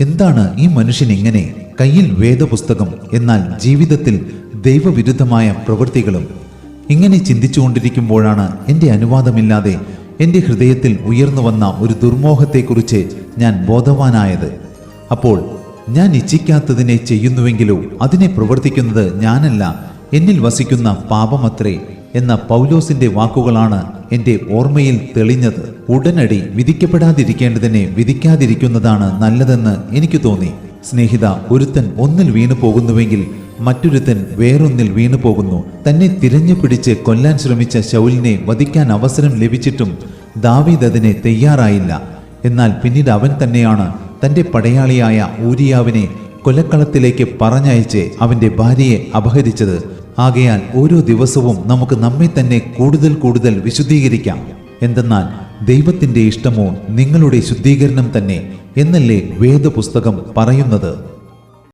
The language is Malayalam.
എന്താണ് ഈ മനുഷ്യൻ ഇങ്ങനെ കയ്യിൽ വേദപുസ്തകം എന്നാൽ ജീവിതത്തിൽ ദൈവവിരുദ്ധമായ പ്രവൃത്തികളും? ഇങ്ങനെ ചിന്തിച്ചുകൊണ്ടിരിക്കുമ്പോഴാണ് എന്റെ അനുവാദമില്ലാതെ എന്റെ ഹൃദയത്തിൽ ഉയർന്നു വന്ന ഒരു ദുർമോഹത്തെക്കുറിച്ച് ഞാൻ ബോധവാനായത്. അപ്പോൾ ഞാൻ ഇച്ഛിക്കാത്തതിനെ ചെയ്യുന്നുവെങ്കിലോ അതിനെ പ്രവർത്തിക്കുന്നത് ഞാനല്ല എന്നിൽ വസിക്കുന്ന പാപമത്രേ എന്ന പൗലോസിന്റെ വാക്കുകളാണ് എന്റെ ഓർമ്മയിൽ തെളിഞ്ഞത് ഉടനടി വിധിക്കപ്പെടാതിരിക്കേണ്ടതിനെ വിധിക്കാതിരിക്കുന്നതാണ് നല്ലതെന്ന് എനിക്ക് തോന്നി. സ്നേഹിത ഒരുത്തൻ ഒന്നിൽ വീണു പോകുന്നുവെങ്കിൽ മറ്റൊരുത്തൻ വേറൊന്നിൽ വീണു പോകുന്നു. തന്നെ തിരഞ്ഞു പിടിച്ച് കൊല്ലാൻ ശ്രമിച്ച ശൗലിനെ വധിക്കാൻ അവസരം ലഭിച്ചിട്ടും ദാവീദ് അതിനെ തയ്യാറായില്ല. എന്നാൽ പിന്നീട് അവൻ തന്നെയാണ് തന്റെ പടയാളിയായ ഊരിയാവിനെ കൊലക്കളത്തിലേക്ക് പറഞ്ഞയച്ച് അവന്റെ ഭാര്യയെ അപഹരിച്ചത്. ആകയാൽ ഓരോ ദിവസവും നമുക്ക് നമ്മെ തന്നെ കൂടുതൽ കൂടുതൽ വിശുദ്ധീകരിക്കാം. എന്തെന്നാൽ ദൈവത്തിന്റെ ഇഷ്ടമോ നിങ്ങളുടെ ശുദ്ധീകരണം തന്നെ എന്നല്ലേ വേദപുസ്തകം പറയുന്നത്?